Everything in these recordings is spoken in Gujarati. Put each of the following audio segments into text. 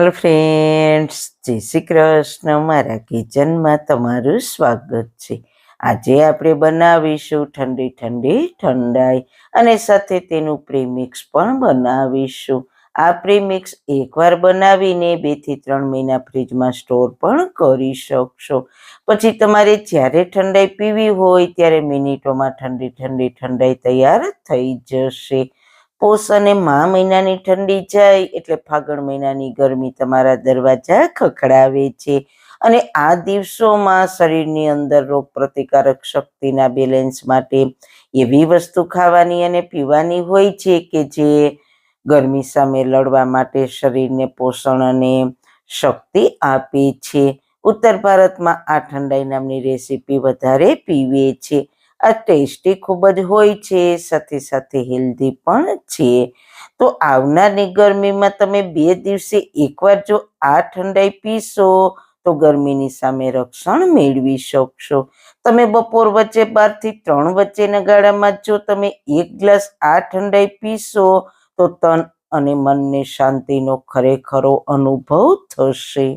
હેલો ફ્રેન્ડ્સ જય શ્રી કૃષ્ણ. મારા કિચનમાં તમારું સ્વાગત છે. આજે આપણે બનાવીશું ઠંડી ઠંડી, ઠંડાઈ અને સાથે તેનું પ્રીમિક્સ પણ બનાવીશું. આ પ્રીમિક્સ એકવાર બનાવીને બેથી ત્રણ મહિના ફ્રીજમાં સ્ટોર પણ કરી શકશો. પછી તમારે જ્યારે ઠંડાઈ પીવી હોય ત્યારે મિનિટોમાં ઠંડી ઠંડી, ઠંડાઈ તૈયાર થઈ જશે. પોષ અને મા મહિનાની ઠંડી જાય એટલે ફાગણ મહિનાની ગરમી તમારા દરવાજા ખખડાવે છે. અને આ દિવસોમાં શરીરની અંદર રોગ પ્રતિકારક શક્તિના બેલેન્સ માટે એવી વસ્તુ ખાવાની અને પીવાની હોય છે કે જે ગરમી સામે લડવા માટે શરીરને પોષણ અને શક્તિ આપે છે. ઉત્તર ભારતમાં આ ઠંડાઈ નામની રેસીપી વધારે પીવે છે. આ ટેસ્ટી ખૂબ જ હોય છે, સાથે સાથે હેલ્ધી પણ છે. તો આવનારની ગરમીમાં તમે બે દિવસે એકવાર જો આ ઠંડાઈ પીશો, તો ગરમીની સામે રક્ષણ મેળવી શકશો. તમે બપોર વચ્ચે બારથી ત્રણ વચ્ચેના ગાળામાં જો તમે એક ગ્લાસ આ ઠંડાઈ પીશો, તો તન અને મનને શાંતિનો ખરેખરો અનુભવ થશે.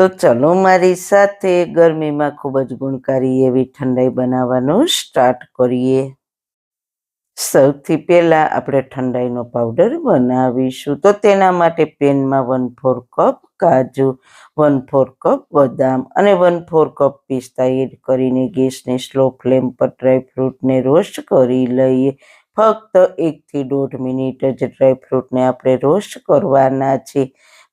તો ચલો મારી સાથે ગરમીમાં ખૂબ જ ગુણકારી એવી ઠંડાઈ બનાવવાનું સ્ટાર્ટ કરીએ. સૌથી પહેલાં આપણે ઠંડાઈનો પાવડર બનાવીશું. તો તેના માટે પેનમાં વન ફોર કપ કાજુ વન ફોર કપ બદામ અને વન ફોર કપ પિસ્તા એડ કરીને ગેસને સ્લો ફ્લેમ પર ડ્રાયફ્રૂટને રોસ્ટ કરી લઈએ. ફક્ત એકથી દોઢ મિનિટ જ ડ્રાયફ્રૂટને આપણે રોસ્ટ કરવાના છે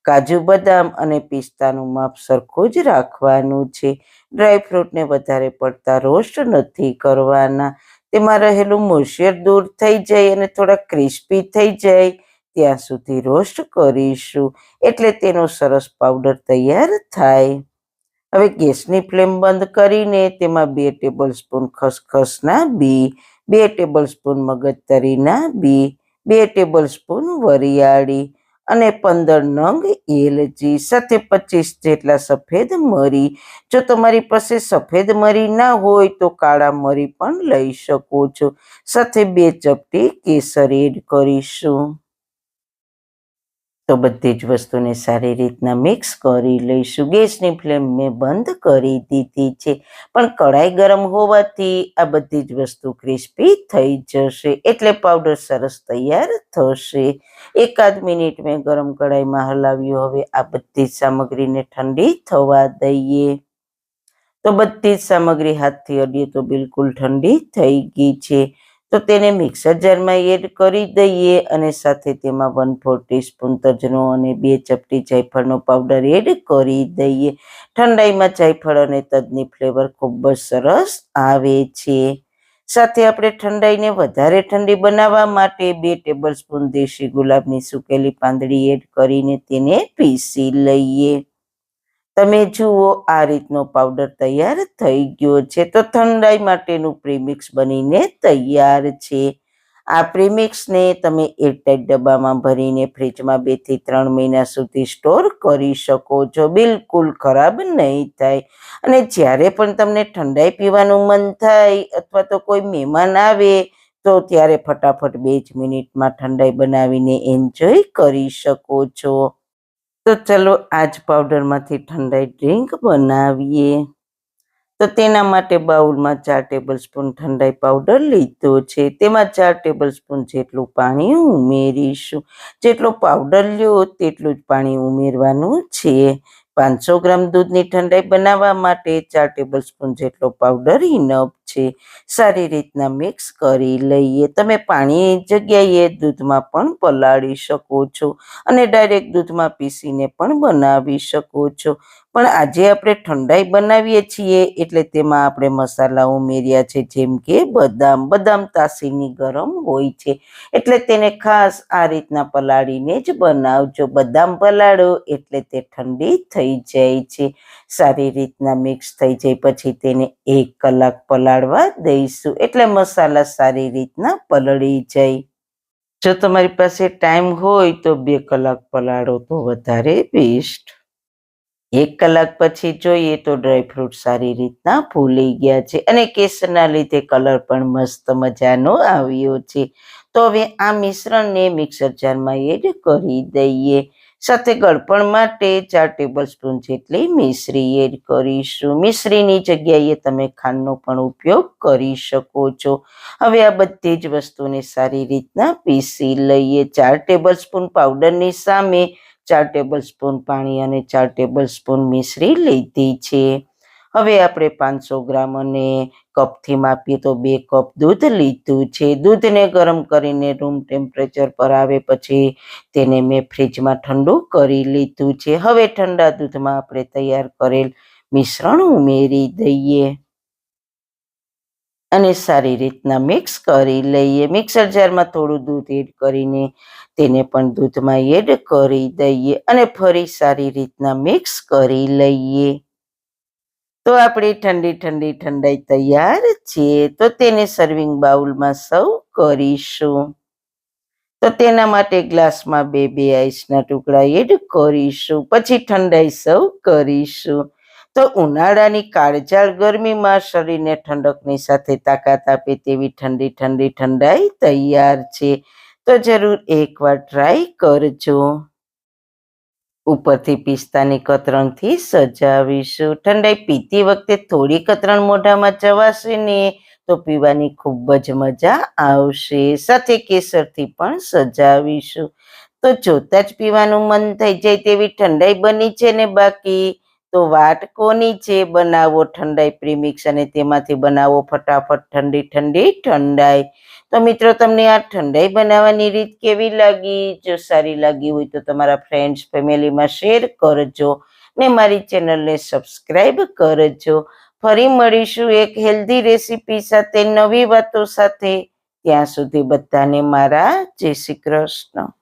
કાજુ બદામ અને પિસ્તાનું માપ સરખું જ રાખવાનું છે. ડ્રાયફ્રૂટને વધારે પડતા રોસ્ટ નથી કરવાના. તેમાં રહેલું મોશિયર દૂર થઈ જાય અને થોડા ક્રિસ્પી થઈ જાય. ત્યાં સુધી રોસ્ટ કરીશું એટલે તેનો સરસ પાવડર તૈયાર થાય. હવે ગેસની ફ્લેમ બંધ કરીને તેમાં બે ટેબલ સ્પૂન ખસખસના બી, બે ટેબલ સ્પૂન મગજતરીના બી, બે ટેબલ સ્પૂન વરિયાળી અને પંદર નંગ એલચી સાથે પચીસ જેટલા સફેદ મરી. જો તમારી પાસે સફેદ મરી ના હોય તો કાળા મરી પણ લઈ શકો છો. સાથે બે ચપટી કેસર એડ કરીશું. તો બધી જ વસ્તુને સારી રીતના મિક્સ કરી લઈશું. ગેસની ફ્લેમ મેં બંધ કરી દીધી છે. પણ કઢાઈ ગરમ હોવાથી આ બધી જ વસ્તુ ક્રિસ્પી થઈ જશે. એટલે પાવડર સરસ તૈયાર થશે. એકાદ મિનિટ મેં ગરમ કઢાઈમાં હલાવ્યું. હવે આ બધી જ સામગ્રીને ઠંડી થવા દઈએ. તો બધી જ સામગ્રી હાથથી અડીએ તો બિલકુલ ઠંડી થઈ ગઈ છે. તો તેને મિક્સર જારમાં એડ કરી દઈએ અને સાથે તેમાં વન ફોર ટીસ્પૂન તજનો અને બે ચપટી જાયફળનો પાવડર એડ કરી દઈએ. ઠંડાઈમાં જાયફળ અને તજની ફ્લેવર ખૂબ જ સરસ આવે છે. સાથે આપણે ઠંડાઈને વધારે ઠંડી બનાવવા માટે બે ટેબલ સ્પૂન દેશી ગુલાબની સુકેલી પાંદડી એડ કરીને તેને પીસી લઈએ. તમે જુઓ, આ રીતનો પાવડર તૈયાર થઈ ગયો છે. તો ઠંડાઈ માટેનું પ્રીમિક્સ બનીને તૈયાર છે. આ પ્રીમિક્સને તમે એરટાઈટ ડબ્બામાં ભરીને ફ્રીજમાં બેથી ત્રણ મહિના સુધી સ્ટોર કરી શકો છો. બિલકુલ ખરાબ નહીં થાય. અને જ્યારે પણ તમને ઠંડાઈ પીવાનું મન થાય અથવા તો કોઈ મહેમાન આવે, તો ત્યારે ફટાફટ બે જ મિનિટમાં ઠંડાઈ બનાવીને એન્જોય કરી શકો છો. તો ચલો આજ પાવડરમાંથી ઠંડાઈ ડ્રિંક બનાવીએ. તો તેના માટે બાઉલમાં ચાર ટેબલ સ્પૂન ઠંડાઈ પાવડર લીધો છે. તેમાં ચાર ટેબલ સ્પૂન જેટલું પાણી ઉમેરીશું. જેટલો પાવડર લ્યો તેટલું જ પાણી ઉમેરવાનું છે. પાંચસો ગ્રામ દૂધની ઠંડાઈ બનાવવા માટે ચાર ટેબલ સ્પૂન જેટલો પાવડર ઇનફ છે. સારી રીતના મિક્સ કરી લઈએ. તમે પાણી જગ્યાએ દૂધમાં પણ પલાળી શકો છો અને ડાયરેક્ટ દૂધમાં પીસીને પણ બનાવી શકો છો. પણ આજે આપણે ઠંડાઈ બનાવીએ છીએ એટલે તેમાં આપણે મસાલા ઉમેર્યા છે, જેમ કે બદામ. બદામ તાસીની ગરમ હોય છે. એટલે તેને ખાસ આ રીતના પલાળીને જ બનાવજો. બદામ પલાળો એટલે તે ઠંડી થઈ જાય છે. સારી રીતના મિક્સ થઈ જાય. પછી તેને એક કલાક પલાળવા દઈશું. એટલે મસાલા સારી રીતના પલળી જાય. જો તમારી પાસે ટાઈમ હોય તો બે કલાક પલાળો તો વધારે બેસ્ટ. એક કલાક પછી જોઈએ તો ડ્રાયફ્રૂટ સારી રીતના ફૂલી ગયા છે. અને કેસરના લીધે કલર પણ મસ્ત મજાનો આવ્યો છે. તો હવે આ મિશ્રણને મિક્સર જારમાં એડ કરી દઈએ. સાથે ગળપણ માટે ચાર ટેબલ સ્પૂન જેટલી મિશ્રી એડ કરીશું. મિશ્રીની જગ્યાએ તમે ખાંડનો પણ ઉપયોગ કરી શકો છો. હવે આ બધી જ વસ્તુને સારી રીતના પીસી લઈએ. ચાર ટેબલ સ્પૂન પાવડરની સામે ચાર ટેબલ સ્પૂન પાણી અને ચાર ટેબલ સ્પૂન મિશ્રી લીધી છે. હવે આપણે પાંચસો ગ્રામ અને કપથી માપીએ તો બે કપ દૂધ લીધું છે. દૂધને ગરમ કરીને રૂમ ટેમ્પરેચર પર આવે પછી તેને મેં ફ્રીજમાં ઠંડુ કરી લીધું છે. હવે ઠંડા દૂધમાં આપણે તૈયાર કરેલ મિશ્રણ ઉમેરી દઈએ અને સારી રીતના મિક્સ કરી લઈએ. મિક્સર જારમાં થોડું દૂધ એડ કરીને તેને પણ દૂધમાં એડ કરી દઈએ અને ફરી સારી રીતના મિક્સ કરી લઈએ. તો આપણી ઠંડી ઠંડી ઠંડાઈ તૈયાર છે. તો તેને સર્વિંગ બાઉલમાં સર્વ કરીશું. તો તેના માટે ગ્લાસમાં બે બે આઈસના ટુકડા એડ કરીશું. પછી ઠંડાઈ સર્વ કરીશું. તો ઉનાળાની કાળજાળ ગરમીમાં શરીરને ઠંડકની સાથે તાકાત આપે તેવી ઠંડી ઠંડી ઠંડાઈ તૈયાર છે. તો જરૂર એકવાર ટ્રાય કરજો. ઉપરથી પિસ્તાની કતરણથી સજાવીશું. ઠંડાઈ પીતી વખતે થોડી કતરણ મોઢામાં ચવાશે ને તો પીવાની ખૂબ જ મજા આવશે. સાથે કેસરથી પણ સજાવીશું. તો જોતા જ પીવાનું મન થઈ જાય તેવી ઠંડાઈ બની છે ને બાકી? તો વાટ કોની છે? બનાવો ઠંડાઈ પ્રીમિક્સ અને તેમાંથી બનાવો ફટાફટ ઠંડી ઠંડી, ઠંડાઈ. તો મિત્રો, તમને આ ઠંડાઈ બનાવવાની રીત કેવી લાગી? જો સારી લાગી હોય તો તમારા ફ્રેન્ડ્સ ફેમિલીમાં શેર કરજો ને મારી ચેનલને સબસ્ક્રાઈબ કરજો. ફરી મળીશું એક હેલ્ધી રેસીપી સાથે, નવી વાતો સાથે. ત્યાં સુધી બધાને મારા જય શ્રી કૃષ્ણ.